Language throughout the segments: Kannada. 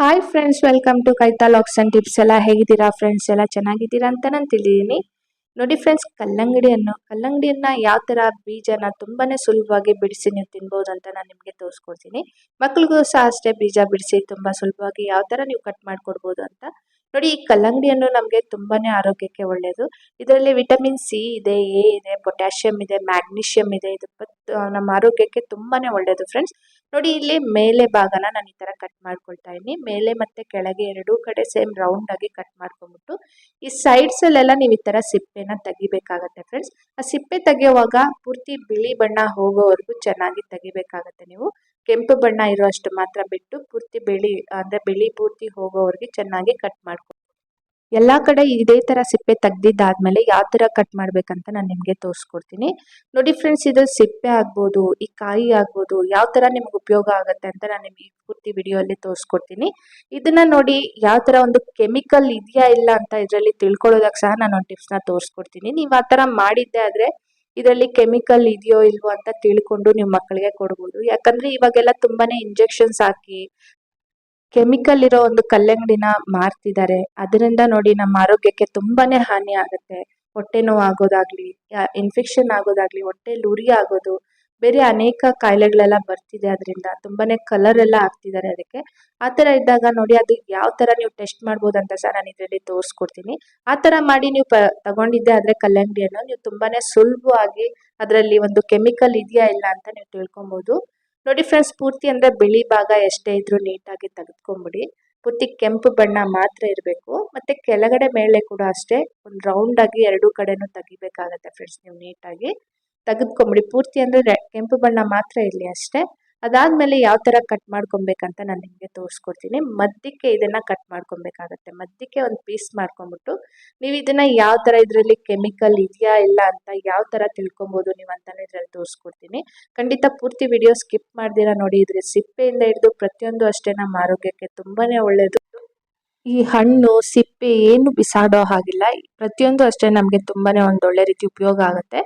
ಹಾಯ್ ಫ್ರೆಂಡ್ಸ್ ವೆಲ್ಕಮ್ ಟು ಕೈತಾ ಲಾಕ್ಸ್ ಅಂಡ್ ಟಿಪ್ಸ್ ಎಲ್ಲ ಹೇಗಿದ್ದೀರಾ ಫ್ರೆಂಡ್ಸ್ ಎಲ್ಲ ಚೆನ್ನಾಗಿದ್ದೀರಾ ಅಂತ ನಾನು ತಿಳಿದೀನಿ ನೋಡಿ ಫ್ರೆಂಡ್ಸ್ ಕಲ್ಲಂಗಡಿಯನ್ನು, ಕಲ್ಲಂಗಡಿಯನ್ನ ಯಾವ ಥರ ಬೀಜನ ತುಂಬಾನೇ ಸುಲಭವಾಗಿ ಬಿಡಿಸಿ ನೀವು ತಿನ್ಬೋದು ಅಂತ ನಾನು ನಿಮಗೆ ತೋರಿಸ್ಕೊಡ್ತೀನಿ. ಮಕ್ಳಿಗೂ ಸಹ ಅಷ್ಟೇ ಬೀಜ ಬಿಡಿಸಿ ತುಂಬ ಸುಲಭವಾಗಿ ಯಾವ ಥರ ನೀವು ಕಟ್ ಮಾಡಿಕೊಡ್ಬೋದು ಅಂತ ನೋಡಿ, ಈ ಕಲ್ಲಂಗಡಿಯನ್ನು ನಮಗೆ ತುಂಬಾನೇ ಆರೋಗ್ಯಕ್ಕೆ ಒಳ್ಳೆಯದು ಇದರಲ್ಲಿ ವಿಟಮಿನ್ ಸಿ ಇದೆ, ಎ ಇದೆ, ಪೊಟ್ಯಾಷಿಯಂ ಇದೆ, ಮ್ಯಾಗ್ನೀಷಿಯಂ ಇದೆ. ಇದು ನಮ್ಮ ಆರೋಗ್ಯಕ್ಕೆ ತುಂಬಾನೇ ಒಳ್ಳೆಯದು ಫ್ರೆಂಡ್ಸ್. ನೋಡಿ, ಇಲ್ಲಿ ಮೇಲೆ ಭಾಗನ ನಾನು ಈ ತರ ಕಟ್ ಮಾಡ್ಕೊಳ್ತಾ ಇದ್ದೀನಿ. ಮೇಲೆ ಮತ್ತೆ ಕೆಳಗೆ ಎರಡೂ ಕಡೆ ಸೇಮ್ ಆಗಿ ಕಟ್ ಮಾಡ್ಕೊಂಡ್ಬಿಟ್ಟು ಈ ಸೈಡ್ಸಲ್ಲೆಲ್ಲ ನೀವು ಈ ತರ ಸಿಪ್ಪೆನ ತೆಗಿಬೇಕಾಗತ್ತೆ ಫ್ರೆಂಡ್ಸ್. ಆ ಸಿಪ್ಪೆ ತೆಗೆಯುವಾಗ ಪೂರ್ತಿ ಬಿಳಿ ಬಣ್ಣ ಹೋಗೋವರೆಗೂ ಚೆನ್ನಾಗಿ ತೆಗಿಬೇಕಾಗತ್ತೆ ನೀವು. ಕೆಂಪು ಬಣ್ಣ ಇರುವಷ್ಟು ಮಾತ್ರ ಬಿಟ್ಟು ಪೂರ್ತಿ ಬಿಳಿ, ಅಂದರೆ ಬಿಳಿ ಪೂರ್ತಿ ಹೋಗೋವರೆಗೆ ಚೆನ್ನಾಗಿ ಕಟ್ ಮಾಡ್ಕೊ. ಎಲ್ಲಾ ಕಡೆ ಇದೇ ತರ ಸಿಪ್ಪೆ ತೆಗ್ದಿದ್ದಾದ್ಮೇಲೆ ಯಾವ ತರ ಕಟ್ ಮಾಡ್ಬೇಕಂತ ನಾನು ನಿಮಗೆ ತೋರಿಸ್ಕೊಡ್ತೀನಿ. ನೋಡಿ ಫ್ರೆಂಡ್ಸ್ ಇದು ಸಿಪ್ಪೆ ಆಗ್ಬೋದು, ಈ ಕಾಯಿ ಆಗ್ಬೋದು, ಯಾವ ತರ ನಿಮ್ಗೆ ಉಪಯೋಗ ಆಗುತ್ತೆ ಅಂತ ನಾನು ನಿಮಗೆ ಪೂರ್ತಿ ವಿಡಿಯೋ ಅಲ್ಲಿ ತೋರಿಸ್ಕೊಡ್ತೀನಿ. ಇದನ್ನ ನೋಡಿ ಯಾವ ತರ ಒಂದು ಕೆಮಿಕಲ್ ಇದೆಯಾ ಇಲ್ಲ ಅಂತ ಇದರಲ್ಲಿ ತಿಳ್ಕೊಳ್ಳೋದಕ್ಕೆ ಸಹ ನಾನು ಒಂದು ಟಿಪ್ಸ್ನ ತೋರಿಸ್ಕೊಡ್ತೀನಿ. ನೀವು ಆ ಥರ ಮಾಡಿದ್ದೆ ಆದ್ರೆ ಇದರಲ್ಲಿ ಕೆಮಿಕಲ್ ಇದೆಯೋ ಇಲ್ವೋ ಅಂತ ತಿಳ್ಕೊಂಡು ನಿಮ್ಮ ಮಕ್ಕಳಿಗೆ ಕೊಡ್ಬೋದು. ಯಾಕಂದ್ರೆ ಇವಾಗೆಲ್ಲ ತುಂಬಾನೇ ಇಂಜೆಕ್ಷನ್ಸ್ ಹಾಕಿ ಕೆಮಿಕಲ್ ಇರೋ ಒಂದು ಕಲ್ಲಂಗಡಿನ ಮಾರ್ತಿದ್ದಾರೆ ಅದರಿಂದ ನೋಡಿ ನಮ್ಮ ಆರೋಗ್ಯಕ್ಕೆ ತುಂಬಾನೇ ಹಾನಿ ಆಗುತ್ತೆ. ಹೊಟ್ಟೆ ನೋವು ಆಗೋದಾಗ್ಲಿ ಇನ್ಫೆಕ್ಷನ್ ಆಗೋದಾಗ್ಲಿ, ಹೊಟ್ಟೆಲಿ ಉರಿ ಆಗೋದು ಬೇರೆ ಅನೇಕ ಕಾಯಿಲೆಗಳೆಲ್ಲ ಬರ್ತಿದೆ ಅದರಿಂದ. ತುಂಬಾನೇ ಕಲರ್ ಎಲ್ಲ ಹಾಕ್ತಿದ್ದಾರೆ ಅದಕ್ಕೆ. ಆ ಥರ ಇದ್ದಾಗ ನೋಡಿ ಅದು ಯಾವ ಥರ ನೀವು ಟೆಸ್ಟ್ ಮಾಡ್ಬೋದು ಅಂತ ಸಹ ನಾನು ಇದರಲ್ಲಿ ತೋರಿಸ್ಕೊಡ್ತೀನಿ. ಆ ಥರ ಮಾಡಿ ನೀವು ಪ, ತಗೊಂಡಿದ್ದೆ ಆದರೆ ಕಲ್ಲಂಗಡಿಯನ್ನು ನೀವು ತುಂಬಾನೇ ಸುಲಭವಾಗಿ ಅದರಲ್ಲಿ ಒಂದು ಕೆಮಿಕಲ್ ಇದೆಯಾ ಇಲ್ಲ ಅಂತ ನೀವು ತಿಳ್ಕೊಬೋದು. ನೋಡಿ ಫ್ರೆಂಡ್ಸ್ ಪೂರ್ತಿ ಅಂದ್ರೆ ಬಿಳಿ ಭಾಗ ಎಷ್ಟೇ ಇದ್ರೂ ನೀಟಾಗಿ ತೆಗೆದುಕೊಂಬಿಡಿ. ಪೂರ್ತಿ ಕೆಂಪು ಬಣ್ಣ ಮಾತ್ರ ಇರಬೇಕು. ಮತ್ತೆ ಕೆಳಗಡೆ ಮೇಲೆ ಕೂಡ ಅಷ್ಟೇ ಒಂದು ರೌಂಡ್ ಆಗಿ ಎರಡೂ ಕಡೆನೂ ತೆಗಿಬೇಕಾಗತ್ತೆ ಫ್ರೆಂಡ್ಸ್ ನೀವು ನೀಟಾಗಿ. ತೆಗೆದ್ಕೊಂಬಿಡಿ. ಪೂರ್ತಿ ಅಂದ್ರೆ ಕೆಂಪು ಬಣ್ಣ ಮಾತ್ರ ಇರಲಿ ಅಷ್ಟೇ. ಅದಾದಮೇಲೆ ಯಾವ ತರ ಕಟ್ ಮಾಡ್ಕೊಬೇಕಂತ ನಾನು ನಿಮಗೆ ತೋರಿಸ್ಕೊಡ್ತೀನಿ. ಮಧ್ಯಕ್ಕೆ ಇದನ್ನ ಕಟ್ ಮಾಡ್ಕೊಬೇಕಾಗತ್ತೆ. ಮಧ್ಯಕ್ಕೆ ಒಂದು ಪೀಸ್ ಮಾಡ್ಕೊಂಬಿಟ್ಟು ನೀವು ಇದನ್ನ ಯಾವ ತರ ಇದರಲ್ಲಿ ಕೆಮಿಕಲ್ ಇದೆಯಾ ಇಲ್ಲ ಅಂತ ಯಾವ ತರ ತಿಳ್ಕೊಬೋದು ನೀವು ಅಂತಲೇ ಇದ್ರಲ್ಲಿ ತೋರಿಸ್ಕೊಡ್ತೀನಿ. ಖಂಡಿತ ಪೂರ್ತಿ ವಿಡಿಯೋ ಸ್ಕಿಪ್ ಮಾಡ್ದಿರ ನೋಡಿ. ಇದ್ರ ಸಿಪ್ಪೆಯಿಂದ ಹಿಡಿದು ಪ್ರತಿಯೊಂದು ಅಷ್ಟೇ ನಮ್ಮ ಆರೋಗ್ಯಕ್ಕೆ ತುಂಬಾನೇ ಒಳ್ಳೆಯದು ಈ ಹಣ್ಣು, ಸಿಪ್ಪೆ ಏನು ಬಿಸಾಡೋ ಹಾಗಿಲ್ಲ. ಪ್ರತಿಯೊಂದು ಅಷ್ಟೇ ನಮಗೆ ಒಂದು ಒಳ್ಳೆ ರೀತಿ ಉಪಯೋಗ ಆಗುತ್ತೆ.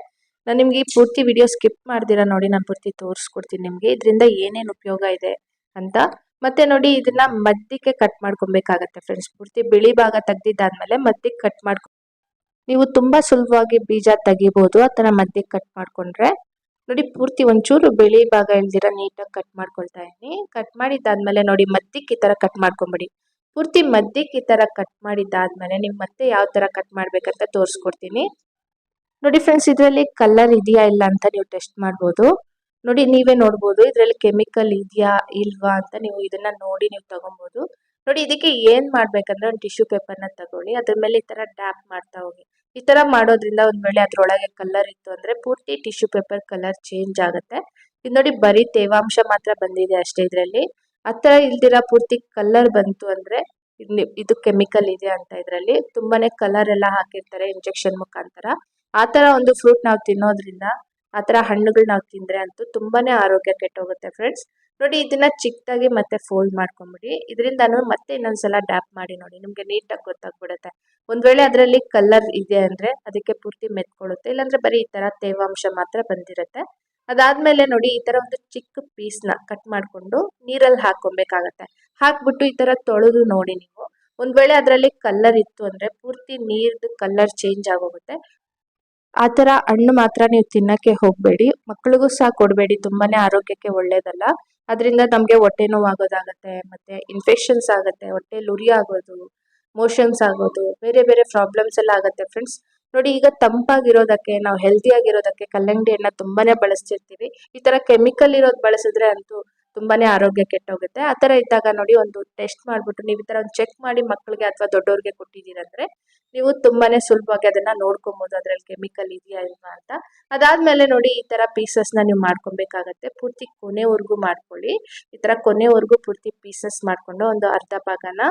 ನಾನು ನಿಮಗೆ ಈ ಪೂರ್ತಿ ವಿಡಿಯೋ ಸ್ಕಿಪ್ ಮಾಡ್ದಿರಾ ನೋಡಿ ನಾನು ಪೂರ್ತಿ ತೋರಿಸ್ಕೊಡ್ತೀನಿ ನಿಮಗೆ. ಇದರಿಂದ ಏನೇನು ಉಪಯೋಗ ಇದೆ ಅಂತ. ಮತ್ತೆ ನೋಡಿ ಇದನ್ನ ಮಧ್ಯಕ್ಕೆ ಕಟ್ ಮಾಡ್ಕೊಬೇಕಾಗತ್ತೆ ಫ್ರೆಂಡ್ಸ್ ಪೂರ್ತಿ ಬಿಳಿ ಭಾಗ ತೆಗ್ದಿದ್ದಾದ್ಮೇಲೆ ಮಧ್ಯಕ್ಕೆ ಕಟ್ ಮಾಡ್ಕೊ ನೀವು ತುಂಬಾ ಸುಲಭವಾಗಿ ಬೀಜ ತೆಗಿಬಹುದು ಆ ಥರ ಕಟ್ ಮಾಡ್ಕೊಂಡ್ರೆ. ನೋಡಿ ಪೂರ್ತಿ ಒಂಚೂರು ಬಿಳಿ ಭಾಗ ಇಲ್ದಿರ ನೀಟಾಗಿ ಕಟ್ ಮಾಡ್ಕೊಳ್ತಾ ಇದ್ದೀನಿ. ಕಟ್ ಮಾಡಿದ್ದಾದ್ಮೇಲೆ ನೋಡಿ ಮಧ್ಯಕ್ಕೆ ಈ ಥರ ಕಟ್ ಮಾಡ್ಕೊಂಬಿಡಿ. ಪೂರ್ತಿ ಮಧ್ಯಕ್ಕೆ ಈ ಥರ ಕಟ್ ಮಾಡಿದ್ದಾದ್ಮೇಲೆ ನೀವು ಮತ್ತೆ ಯಾವ ಥರ ಕಟ್ ಮಾಡ್ಬೇಕಂತ ತೋರಿಸ್ಕೊಡ್ತೀನಿ. ನೋಡಿ ಫ್ರೆಂಡ್ಸ್ ಇದರಲ್ಲಿ ಕಲರ್ ಇದೆಯಾ ಇಲ್ಲ ಅಂತ ನೀವು ಟೆಸ್ಟ್ ಮಾಡ್ಬೋದು. ನೋಡಿ ನೀವೇ ನೋಡ್ಬೋದು, ಇದರಲ್ಲಿ ಕೆಮಿಕಲ್ ಇದೆಯಾ ಇಲ್ವಾ ಅಂತ ನೀವು ಇದನ್ನ ನೋಡಿ ನೀವು ತಗೊಬೋದು. ನೋಡಿ ಇದಕ್ಕೆ ಏನ್ ಮಾಡ್ಬೇಕಂದ್ರೆ ಒಂದು ಟಿಶ್ಯೂ ಪೇಪರ್ನ ತಗೊಳ್ಳಿ, ಅದ್ರ ಮೇಲೆ ಈ ತರ ಡ್ಯಾಪ್ ಮಾಡ್ತಾ ಹೋಗಿ. ಈ ತರ ಮಾಡೋದ್ರಿಂದ ಒಂದ್ ವೇಳೆ ಅದ್ರೊಳಗೆ ಕಲರ್ ಇತ್ತು ಅಂದ್ರೆ ಪೂರ್ತಿ ಟಿಶ್ಯೂ ಪೇಪರ್ ಕಲರ್ ಚೇಂಜ್ ಆಗುತ್ತೆ. ಇದು ನೋಡಿ ಬರೀ ತೇವಾಂಶ ಮಾತ್ರ ಬಂದಿದೆ ಅಷ್ಟೇ ಇದರಲ್ಲಿ. ಆ ಇಲ್ದಿರಾ ಪೂರ್ತಿ ಕಲರ್ ಬಂತು ಅಂದ್ರೆ ಇದು ಕೆಮಿಕಲ್ ಇದೆ ಅಂತ ಇದರಲ್ಲಿ. ತುಂಬಾನೇ ಕಲರ್ ಎಲ್ಲ ಹಾಕಿರ್ತಾರೆ ಇಂಜೆಕ್ಷನ್ ಮುಖಾಂತರ. ಆ ಥರ ಒಂದು ಫ್ರೂಟ್ ನಾವು ತಿನ್ನೋದ್ರಿಂದ ಆ ಥರ ಹಣ್ಣುಗಳು ನಾವು ತಿಂದ್ರೆ ಅಂತೂ ತುಂಬಾನೇ ಆರೋಗ್ಯ ಕೆಟ್ಟೋಗುತ್ತೆ ಫ್ರೆಂಡ್ಸ್ ನೋಡಿ, ಇದನ್ನ ಚಿಕ್ಕದಾಗಿ ಮತ್ತೆ ಫೋಲ್ಡ್ ಮಾಡ್ಕೊಂಬಿಡಿ. ಇದರಿಂದ ಮತ್ತೆ ಇನ್ನೊಂದ್ಸಲ ಡ್ಯಾಪ್ ಮಾಡಿ ನೋಡಿ. ನಿಮ್ಗೆ ನೀಟಾಗಿ ಗೊತ್ತಾಗ್ಬಿಡುತ್ತೆ. ಒಂದ್ ವೇಳೆ ಅದರಲ್ಲಿ ಕಲರ್ ಇದೆ ಅಂದ್ರೆ ಅದಕ್ಕೆ ಪೂರ್ತಿ ಮೆತ್ಕೊಳ್ಳುತ್ತೆ. ಇಲ್ಲಾಂದ್ರೆ ಬರೀ ಈ ತರ ತೇವಾಂಶ ಮಾತ್ರ ಬಂದಿರುತ್ತೆ. ಅದಾದ್ಮೇಲೆ ನೋಡಿ, ಈ ತರ ಒಂದು ಚಿಕ್ಕ ಪೀಸ್ನ ಕಟ್ ಮಾಡ್ಕೊಂಡು ನೀರಲ್ಲಿ ಹಾಕೊಬೇಕಾಗತ್ತೆ ಹಾಕ್ಬಿಟ್ಟು ಈ ತರ ತೊಳೆದು ನೋಡಿ ನೀವು. ಒಂದ್ ವೇಳೆ ಅದರಲ್ಲಿ ಕಲರ್ ಇತ್ತು ಅಂದ್ರೆ ಪೂರ್ತಿ ನೀರ್ದು ಕಲರ್ ಚೇಂಜ್ ಆಗೋಗುತ್ತೆ. ಆ ಥರ ಹಣ್ಣು ಮಾತ್ರ ನೀವು ತಿನ್ನಕ್ಕೆ ಹೋಗಬೇಡಿ. ಮಕ್ಕಳಿಗೂ ಸಹ ಕೊಡಬೇಡಿ, ತುಂಬಾನೇ ಆರೋಗ್ಯಕ್ಕೆ ಒಳ್ಳೇದಲ್ಲ. ಅದರಿಂದ ನಮಗೆ ಹೊಟ್ಟೆ ನೋವು ಆಗೋದಾಗತ್ತೆ ಮತ್ತೆ ಇನ್ಫೆಕ್ಷನ್ಸ್ ಆಗುತ್ತೆ, ಹೊಟ್ಟೆ ಲುರಿ ಆಗೋದು ಮೋಷನ್ಸ್ ಆಗೋದು, ಬೇರೆ ಬೇರೆ ಪ್ರಾಬ್ಲಮ್ಸ್ ಎಲ್ಲ ಆಗುತ್ತೆ ಫ್ರೆಂಡ್ಸ್ ನೋಡಿ, ಈಗ ತಂಪಾಗಿರೋದಕ್ಕೆ, ನಾವು ಹೆಲ್ತಿ ಆಗಿರೋದಕ್ಕೆ ಕಲ್ಲಂಗಡಿ ಹಣ್ಣ ತುಂಬಾನೇ ಬಳಸ್ತಿರ್ತೀವಿ. ಈ ತರ ಕೆಮಿಕಲ್ ಇರೋದು ಬಳಸಿದ್ರೆ ಅಂತೂ ತುಂಬಾನೇ ಆರೋಗ್ಯ ಕೆಟ್ಟೋಗುತ್ತೆ. ಆ ಥರ ಇದ್ದಾಗ ನೋಡಿ ಒಂದು ಟೆಸ್ಟ್ ಮಾಡಿಬಿಟ್ಟು ನೀವು ಈ ಥರ ಒಂದು ಚೆಕ್ ಮಾಡಿ ಮಕ್ಕಳಿಗೆ ಅಥವಾ ದೊಡ್ಡವ್ರಿಗೆ ಕೊಟ್ಟಿದ್ದೀರಂದ್ರೆ ನೀವು ತುಂಬಾ ಸುಲಭವಾಗಿ ಅದನ್ನ ನೋಡ್ಕೊಬೋದು. ಅದ್ರಲ್ಲಿ ಕೆಮಿಕಲ್ ಇದೆಯಾ ಇಲ್ವಾ ಅಂತ. ಅದಾದಮೇಲೆ ನೋಡಿ ಈ ತರ ಪೀಸಸ್ನ ನೀವು ಮಾಡ್ಕೊಬೇಕಾಗತ್ತೆ. ಪೂರ್ತಿ ಕೊನೆವರೆಗೂ ಮಾಡ್ಕೊಳ್ಳಿ. ಈ ಥರ ಕೊನೆವರೆಗೂ ಪೂರ್ತಿ ಪೀಸಸ್ ಮಾಡಿಕೊಂಡು ಒಂದು ಅರ್ಧ ಭಾಗನ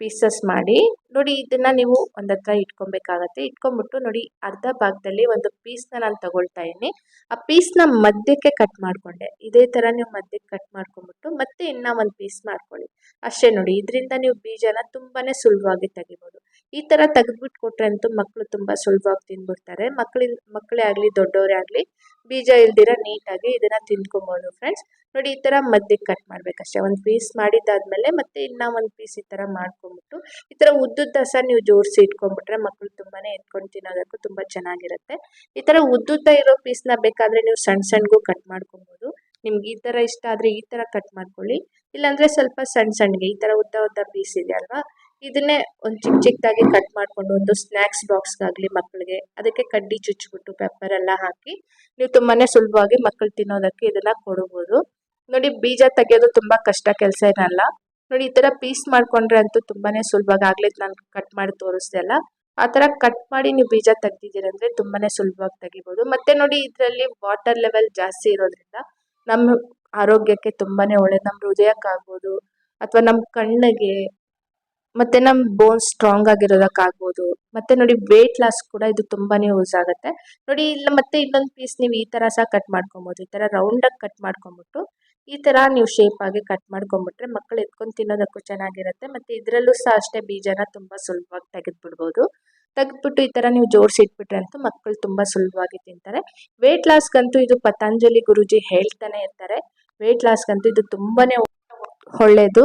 ಪೀಸಸ್ ಮಾಡಿ. ನೋಡಿ, ಇದನ್ನ ನೀವು ಒಂದ್ ಹತ್ರ ಇಟ್ಕೊಬೇಕಾಗತ್ತೆ. ಇಟ್ಕೊಂಡ್ಬಿಟ್ಟು ನೋಡಿ, ಅರ್ಧ ಭಾಗದಲ್ಲಿ ಒಂದು ಪೀಸ್ನ ನಾನು ತಗೊಳ್ತಾ ಇದ್ದೀನಿ. ಆ ಪೀಸ್ನ ಮಧ್ಯಕ್ಕೆ ಕಟ್ ಮಾಡ್ಕೊಂಡೆ. ಇದೇ ತರ ನೀವು ಮಧ್ಯಕ್ಕೆ ಕಟ್ ಮಾಡ್ಕೊಂಡ್ಬಿಟ್ಟು ಮತ್ತೆ ಇನ್ನ ಒಂದು ಪೀಸ್ ಮಾಡ್ಕೊಳ್ಳಿ. ಅಷ್ಟೇ ನೋಡಿ, ಇದರಿಂದ ನೀವು ಬೀಜನ ತುಂಬಾನೇ ಸುಲಭವಾಗಿ ತೆಗಿಬೋದು. ಈ ಥರ ತೆಗೆದ್ಬಿಟ್ಟು ಕೊಟ್ರೆ ಅಂತೂ ಮಕ್ಕಳು ತುಂಬ ಸುಲಭವಾಗಿ ತಿಂದ್ಬಿಡ್ತಾರೆ ಮಕ್ಕಳಿಂದ ಮಕ್ಕಳೇ ಆಗಲಿ ದೊಡ್ಡವರೇ ಆಗಲಿ ಬೀಜ ಇಲ್ದಿರ ನೀಟಾಗಿ ಇದನ್ನು ತಿಂದ್ಕೊಬೋದು ಫ್ರೆಂಡ್ಸ್ ನೋಡಿ ಈ ಥರ ಮಧ್ಯಕ್ಕೆ ಕಟ್ ಮಾಡಬೇಕಷ್ಟೇ. ಒಂದು ಪೀಸ್ ಮಾಡಿದ್ದಾದಮೇಲೆ ಮತ್ತೆ ಇನ್ನೂ ಒಂದು ಪೀಸ್ ಈ ಥರ ಮಾಡ್ಕೊಂಬಿಟ್ಟು ಈ ಥರ ಉದ್ದುದ್ದ ಸಹ ನೀವು ಜೋಡಿಸಿ ಇಟ್ಕೊಂಡ್ಬಿಟ್ರೆ ಮಕ್ಕಳು ತುಂಬಾ ಎತ್ಕೊಂಡು ತಿನ್ನೋದಕ್ಕೂ ತುಂಬ ಚೆನ್ನಾಗಿರುತ್ತೆ. ಈ ಥರ ಉದ್ದುದ್ದ ಇರೋ ಪೀಸ್ನ ಬೇಕಾದರೆ ನೀವು ಸಣ್ಣ ಸಣ್ಣಗೂ ಕಟ್ ಮಾಡ್ಕೊಬೋದು. ನಿಮ್ಗೆ ಈ ಥರ ಇಷ್ಟ ಆದರೆ ಈ ಥರ ಕಟ್ ಮಾಡ್ಕೊಳ್ಳಿ. ಇಲ್ಲಾಂದರೆ ಸ್ವಲ್ಪ ಸಣ್ಣ ಸಣ್ಣಗೆ ಈ ಥರ ಉದ್ದ ಉದ್ದ ಪೀಸ್ ಇದೆ ಅಲ್ವಾ? ಇದನ್ನೇ ಒಂದು ಚಿಕ್ಕ ಚಿಕ್ಕದಾಗಿ ಕಟ್ ಮಾಡಿಕೊಂಡು ಒಂದು ಸ್ನ್ಯಾಕ್ಸ್ ಬಾಕ್ಸ್ಗಾಗಲಿ ಮಕ್ಕಳಿಗೆ ಅದಕ್ಕೆ ಕಡ್ಡಿ ಚುಚ್ಚಿಬಿಟ್ಟು ಪೆಪ್ಪರ್ ಎಲ್ಲ ಹಾಕಿ, ನೀವು ತುಂಬಾ ಸುಲಭವಾಗಿ ಮಕ್ಕಳು ತಿನ್ನೋದಕ್ಕೆ ಇದನ್ನು ಕೊಡ್ಬೋದು. ನೋಡಿ, ಬೀಜ ತೆಗೆಯೋದು ತುಂಬ ಕಷ್ಟ ಕೆಲಸ ಏನಲ್ಲ. ನೋಡಿ, ಈ ಥರ ಪೀಸ್ ಮಾಡ್ಕೊಂಡ್ರೆ ಅಂತೂ ತುಂಬಾ ಸುಲಭವಾಗಿ ಆಗಲೇ ನಾನು ಕಟ್ ಮಾಡಿ ತೋರಿಸ್ದೆ ಅಲ್ಲ. ಆ ಥರ ಕಟ್ ಮಾಡಿ ನೀವು ಬೀಜ ತೆಗ್ದಿದ್ದೀರಂದರೆ ತುಂಬಾ ಸುಲಭವಾಗಿ ತೆಗಿಬೋದು. ಮತ್ತು ನೋಡಿ, ಇದರಲ್ಲಿ ವಾಟರ್ ಲೆವೆಲ್ ಜಾಸ್ತಿ ಇರೋದ್ರಿಂದ ನಮ್ಮ ಆರೋಗ್ಯಕ್ಕೆ ತುಂಬಾ ಒಳ್ಳೇದು ನಮ್ಮ ಹೃದಯಕ್ಕಾಗ್ಬೋದು, ಅಥವಾ ನಮ್ಮ ಕಣ್ಣಿಗೆ ಮತ್ತು ನಮ್ಮ ಬೋನ್ಸ್ ಸ್ಟ್ರಾಂಗ್ ಆಗಿರೋದಕ್ಕಾಗ್ಬೋದು ಮತ್ತೆ ನೋಡಿ ವೆಯ್ಟ್ ಲಾಸ್ ಕೂಡ ಇದು ತುಂಬಾನೇ ಯೂಸ್ ಆಗುತ್ತೆ. ನೋಡಿ ಇಲ್ಲ ಮತ್ತೆ ಇನ್ನೊಂದು ಪೀಸ್ ನೀವು ಈ ಥರ ಸಹ ಕಟ್ ಮಾಡ್ಕೊಬೋದು. ಈ ಥರ ರೌಂಡಾಗಿ ಕಟ್ ಮಾಡ್ಕೊಂಬಿಟ್ಟು, ಈ ಥರ ನೀವು ಶೇಪ್ ಆಗಿ ಕಟ್ ಮಾಡ್ಕೊಂಬಿಟ್ರೆ ಮಕ್ಕಳು ಎತ್ಕೊಂಡು ತಿನ್ನೋದಕ್ಕೂ ಚೆನ್ನಾಗಿರುತ್ತೆ. ಮತ್ತೆ ಇದರಲ್ಲೂ ಸಹ ಅಷ್ಟೇ ಬೀಜನ ತುಂಬ ಸುಲಭವಾಗಿ ತೆಗೆದ್ಬಿಡ್ಬೋದು. ತೆಗೆದ್ಬಿಟ್ಟು ಈ ಥರ ನೀವು ಜೋಡಿಸಿ ಇಟ್ಬಿಟ್ರೆ ಅಂತೂ ಮಕ್ಕಳು ತುಂಬ ಸುಲಭವಾಗಿ ತಿಂತಾರೆ. ವೆಯ್ಟ್ ಲಾಸ್ಗಂತೂ ಇದು ಪತಂಜಲಿ ಗುರುಜಿ ಹೇಳ್ತಾನೆ ಇರ್ತಾರೆ. ವೆಯ್ಟ್ ಲಾಸ್ಗಂತೂ ಇದು ತುಂಬಾನೇ ಒಳ್ಳೆಯದು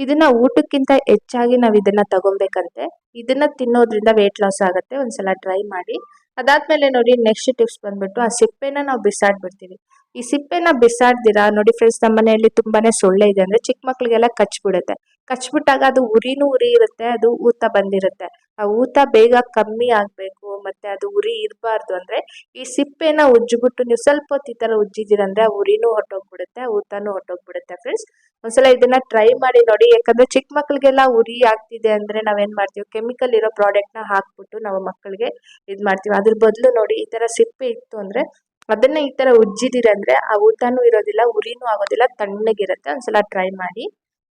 ಇದನ್ನ ಊಟಕ್ಕಿಂತ ಹೆಚ್ಚಾಗಿ ನಾವು ಇದನ್ನ ತಗೊಬೇಕಂತೆ. ಇದನ್ನ ತಿನ್ನೋದ್ರಿಂದ ವೇಟ್ ಲಾಸ್ ಆಗುತ್ತೆ. ಒಂದ್ಸಲ ಟ್ರೈ ಮಾಡಿ. ಅದಾದ್ಮೇಲೆ ನೋಡಿ ನೆಕ್ಸ್ಟ್ ಟಿಪ್ಸ್ ಬಂದ್ಬಿಟ್ಟು ಆ ಸಿಪ್ಪೆನ ನಾವು ಬಿಸಾಡ್ಬಿಡ್ತೀವಿ. ಈ ಸಿಪ್ಪೆನ ಬಿಸಾಡ್ದಿರಾ? ನೋಡಿ ಫ್ರೆಂಡ್ಸ್ ನಮ್ಮ ಮನೆಯಲ್ಲಿ ತುಂಬಾನೇ ಸೊಳ್ಳೆ ಇದೆ ಅಂದ್ರೆ ಚಿಕ್ಕ ಮಕ್ಳಿಗೆಲ್ಲ ಕಚ್ಬಿಡುತ್ತೆ. ಕಚ್ಬಿಟ್ಟಾಗ ಅದು ಉರಿನೂ ಉರಿ ಇರುತ್ತೆ, ಅದು ಊತ ಬಂದಿರುತ್ತೆ. ಆ ಊತ ಬೇಗ ಕಮ್ಮಿ ಆಗಬೇಕು ಮತ್ತೆ ಅದು ಉರಿ ಇರಬಾರ್ದು ಅಂದ್ರೆ ಈ ಸಿಪ್ಪೆನ ಉಜ್ಜಿಬಿಟ್ಟು ನೀವು ಸ್ವಲ್ಪ ಹೊತ್ತು ಈ ಥರ ಉಜ್ಜಿದ್ದೀರಂದ್ರೆ ಆ ಉರಿನೂ ಹೊಟ್ಟೋಗ್ಬಿಡುತ್ತೆ ಊತನೂ ಹೊಟ್ಟೋಗ್ಬಿಡುತ್ತೆ ಫ್ರೆಂಡ್ಸ್ ಒಂದ್ಸಲ ಇದನ್ನ ಟ್ರೈ ಮಾಡಿ ನೋಡಿ, ಯಾಕಂದ್ರೆ ಚಿಕ್ಕ ಮಕ್ಳಿಗೆಲ್ಲ ಉರಿ ಆಗ್ತಿದೆ ಅಂದ್ರೆ ನಾವೇನ್ ಮಾಡ್ತೀವಿ? ಕೆಮಿಕಲ್ ಇರೋ ನ ಹಾಕ್ಬಿಟ್ಟು ನಾವು ಮಕ್ಕಳಿಗೆ ಇದು ಮಾಡ್ತೀವಿ ಅದ್ರ ಬದಲು ನೋಡಿ ಈ ತರ ಸಿಪ್ಪೆ ಇತ್ತು ಅಂದ್ರೆ ಅದನ್ನ ಈ ತರ ಉಜ್ಜಿದಿರಂದ್ರೆ ಆ ಊತನೂ ಇರೋದಿಲ್ಲ, ಉರಿನೂ ಆಗೋದಿಲ್ಲ, ತಣ್ಣಗಿರುತ್ತೆ. ಒಂದ್ಸಲ ಟ್ರೈ ಮಾಡಿ.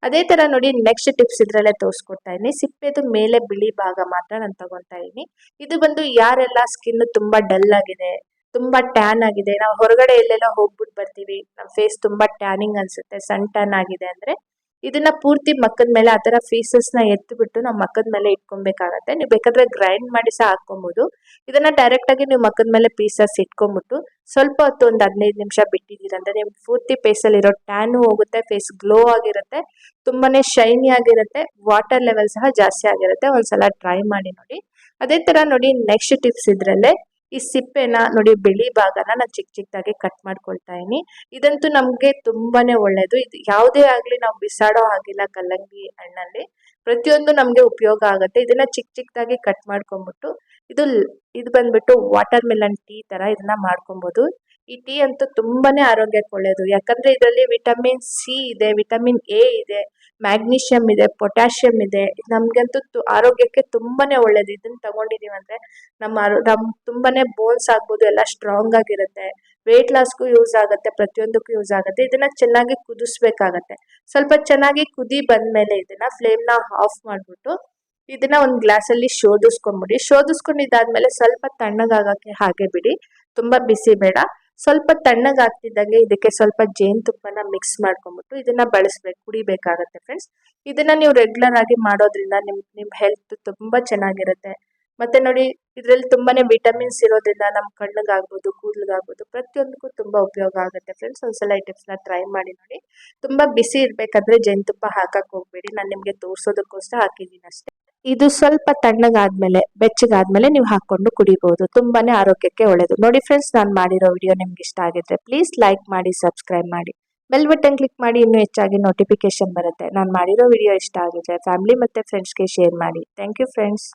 ಅದೇ ತರ ನೋಡಿ ನೆಕ್ಸ್ಟ್ ಟಿಪ್ಸ್ ಇದ್ರಲ್ಲೇ ತೋರಿಸ್ಕೊಡ್ತಾ ಇದೀನಿ ಸಿಪ್ಪೆದು ಮೇಲೆ ಬಿಳಿ ಭಾಗ ಮಾತ್ರ ನಾನು ತಗೊತಾ ಇದೀನಿ ಇದು ಬಂದು ಯಾರೆಲ್ಲ ಸ್ಕಿನ್ ತುಂಬಾ ಡಲ್ ಆಗಿದೆ, ತುಂಬಾ ಟ್ಯಾನ್ ಆಗಿದೆ, ನಾವು ಹೊರಗಡೆ ಎಲ್ಲೆಲ್ಲ ಹೋಗ್ಬಿಟ್ಟು ಬರ್ತೀವಿ ನಮ್ಮ ಫೇಸ್ ತುಂಬಾ ಟ್ಯಾನಿಂಗ್ ಅನ್ಸುತ್ತೆ ಸನ್ ಟ್ಯಾನ್ ಆಗಿದೆ ಅಂದ್ರೆ ಇದನ್ನ ಪೂರ್ತಿ ಮಕ್ಕದ ಮೇಲೆ ಆ ಥರ ಫೀಸಸ್ನ ಎತ್ತಿಬಿಟ್ಟು ನಾವು ಮಕ್ಕದ ಮೇಲೆ ಇಟ್ಕೊಬೇಕಾಗತ್ತೆ. ನೀವು ಬೇಕಾದ್ರೆ ಗ್ರೈಂಡ್ ಮಾಡಿ ಸಹ ಹಾಕೊಬೋದು ಇದನ್ನ ಡೈರೆಕ್ಟ್ ಆಗಿ ನೀವು ಮಕ್ಕದ ಮೇಲೆ ಪೀಸಸ್ ಇಟ್ಕೊಂಬಿಟ್ಟು ಸ್ವಲ್ಪ ಹೊತ್ತು ಒಂದು ಹದಿನೈದು ನಿಮಿಷ ಬಿಟ್ಟಿದ್ದೀರಂದ್ರೆ ನಿಮ್ ಪೂರ್ತಿ ಫೇಸಲ್ಲಿ ಇರೋ ಟ್ಯಾನು ಹೋಗುತ್ತೆ, ಫೇಸ್ ಗ್ಲೋ ಆಗಿರುತ್ತೆ, ತುಂಬಾನೇ ಶೈನಿ ಆಗಿರುತ್ತೆ, ವಾಟರ್ ಲೆವೆಲ್ ಸಹ ಜಾಸ್ತಿ ಆಗಿರುತ್ತೆ. ಒಂದ್ಸಲ ಟ್ರೈ ಮಾಡಿ ನೋಡಿ. ಅದೇ ತರ ನೋಡಿ, ನೆಕ್ಸ್ಟ್ ಟಿಪ್ಸ್ ಇದ್ರಲ್ಲೇ ಈ ಸಿಪ್ಪೆನ ನೋಡಿ ಬಿಳಿ ಭಾಗನ ನಾನು ಚಿಕ್ಕ ಚಿಕ್ಕದಾಗಿ ಕಟ್ ಮಾಡ್ಕೊಳ್ತಾ ಇದೀನಿ ಇದಂತೂ ನಮಗೆ ತುಂಬಾನೇ ಒಳ್ಳೇದು. ಇದು ಯಾವುದೇ ಆಗಲಿ ನಾವು ಬಿಸಾಡೋ ಹಾಗಿಲ್ಲ ಕಲ್ಲಂಗಡಿ ಹಣ್ಣಲ್ಲಿ. ಪ್ರತಿಯೊಂದು ನಮಗೆ ಉಪಯೋಗ ಆಗುತ್ತೆ. ಇದನ್ನ ಚಿಕ್ಕ ಚಿಕ್ಕದಾಗಿ ಕಟ್ ಮಾಡ್ಕೊಂಬಿಟ್ಟು ಇದು ಇದು ಬಂದ್ಬಿಟ್ಟು ವಾಟರ್ ಮೆಲನ್ ಟೀ ತರ ಇದನ್ನ ಮಾಡ್ಕೊಬೋದು. ಈ ಟೀ ಅಂತೂ ತುಂಬಾನೇ ಆರೋಗ್ಯಕ್ಕೆ ಒಳ್ಳೆಯದು ಯಾಕಂದ್ರೆ ಇದರಲ್ಲಿ ವಿಟಮಿನ್ ಸಿ ಇದೆ ವಿಟಮಿನ್ ಎ ಇದೆ ಮ್ಯಾಗ್ನೀಷಿಯಮ್ ಇದೆ ಪೊಟ್ಯಾಷಿಯಮ್ ಇದೆ. ನಮ್ಗಂತೂ ಆರೋಗ್ಯಕ್ಕೆ ತುಂಬಾನೇ ಒಳ್ಳೇದು. ಇದನ್ನ ತಗೊಂಡಿದೀವಿ ಅಂದ್ರೆ ನಮ್ಮ ನಮ್ ತುಂಬಾನೇ ಬೋನ್ಸ್ ಆಗ್ಬೋದು, ಎಲ್ಲ ಸ್ಟ್ರಾಂಗ್ ಆಗಿರುತ್ತೆ. ವೆಯ್ಟ್ ಲಾಸ್ಗೂ ಯೂಸ್ ಆಗುತ್ತೆ, ಪ್ರತಿಯೊಂದಕ್ಕೂ ಯೂಸ್ ಆಗುತ್ತೆ. ಇದನ್ನ ಚೆನ್ನಾಗಿ ಕುದಿಸ್ಬೇಕಾಗತ್ತೆ. ಸ್ವಲ್ಪ ಚೆನ್ನಾಗಿ ಕುದಿ ಬಂದ್ಮೇಲೆ ಇದನ್ನ ಫ್ಲೇಮ್ನ ಆಫ್ ಮಾಡಿಬಿಟ್ಟು ಇದನ್ನ ಒಂದು ಗ್ಲಾಸಲ್ಲಿ ಶೋಧಿಸ್ಕೊಂಡ್ಬಿಡಿ. ಶೋಧಿಸ್ಕೊಂಡಿದ್ದಾದ್ಮೇಲೆ ಸ್ವಲ್ಪ ತಣ್ಣಗಾಗಕ್ಕೆ ಹಾಗೆ ಬಿಡಿ. ತುಂಬಾ ಬಿಸಿ ಬೇಡ. ಸ್ವಲ್ಪ ತಣ್ಣಗಾಗ್ತಿದ್ದಂಗೆ ಇದಕ್ಕೆ ಸ್ವಲ್ಪ ಜೇನುತುಪ್ಪನ ಮಿಕ್ಸ್ ಮಾಡ್ಕೊಂಬಿಟ್ಟು ಇದನ್ನ ಬಳಸ್ಬೇಕು, ಕುಡಿಬೇಕಾಗತ್ತೆ ಫ್ರೆಂಡ್ಸ್ ಇದನ್ನ ನೀವು ರೆಗ್ಯುಲರ್ ಆಗಿ ಮಾಡೋದ್ರಿಂದ ನಿಮ್ ನಿಮ್ಮ ಹೆಲ್ತ್ ತುಂಬಾ ಚೆನ್ನಾಗಿರುತ್ತೆ. ಮತ್ತೆ ನೋಡಿ, ಇದರಲ್ಲಿ ತುಂಬಾನೇ ವಿಟಮಿನ್ಸ್ ಇರೋದ್ರಿಂದ ನಮ್ಮ ಕಣ್ಣಿಗಾಗ್ಬೋದು, ಕೂದಲಿಗಾಗ್ಬೋದು, ಪ್ರತಿಯೊಂದಕ್ಕೂ ತುಂಬಾ ಉಪಯೋಗ ಆಗುತ್ತೆ ಫ್ರೆಂಡ್ಸ್ ಒಂದ್ಸಲ ಈ ಟಿಪ್ಸ್ನ ಟ್ರೈ ಮಾಡಿ ನೋಡಿ. ತುಂಬಾ ಬಿಸಿ ಇರಬೇಕಾದ್ರೆ ಜೇನುತುಪ್ಪ ಹಾಕಕ್ಕೆ ಹೋಗ್ಬೇಡಿ. ನಾನು ನಿಮಗೆ ತೋರಿಸೋದಕ್ಕೋಸ್ಕರ ಹಾಕಿದ್ದೀನಿ ಅಷ್ಟೇ ಇದು ಸ್ವಲ್ಪ ತಣ್ಣಗಾದ್ಮೇಲೆ, ಬೆಚ್ಚಗಾದ್ಮೇಲೆ ನೀವು ಹಾಕೊಂಡು ಕುಡಿಬಹುದು ತುಂಬಾನೇ ಆರೋಗ್ಯಕ್ಕೆ ಒಳ್ಳೇದು. ನೋಡಿ ಫ್ರೆಂಡ್ಸ್ ನಾನು ಮಾಡಿರೋ ವಿಡಿಯೋ ನಿಮ್ಗೆ ಇಷ್ಟ ಆಗಿದ್ರೆ ಪ್ಲೀಸ್ ಲೈಕ್ ಮಾಡಿ ಸಬ್ಸ್ಕ್ರೈಬ್ ಮಾಡಿ. ಬೆಲ್ ಬಟನ್ ಕ್ಲಿಕ್ ಮಾಡಿ, ಇನ್ನೂ ಹೆಚ್ಚಾಗಿ ನೋಟಿಫಿಕೇಶನ್ ಬರುತ್ತೆ. ನಾನು ಮಾಡಿರೋ ವಿಡಿಯೋ ಇಷ್ಟ ಆಗಿದ್ರೆ ಫ್ಯಾಮಿಲಿ ಮತ್ತೆ ಫ್ರೆಂಡ್ಸ್ಗೆ ಶೇರ್ ಮಾಡಿ. Thank you friends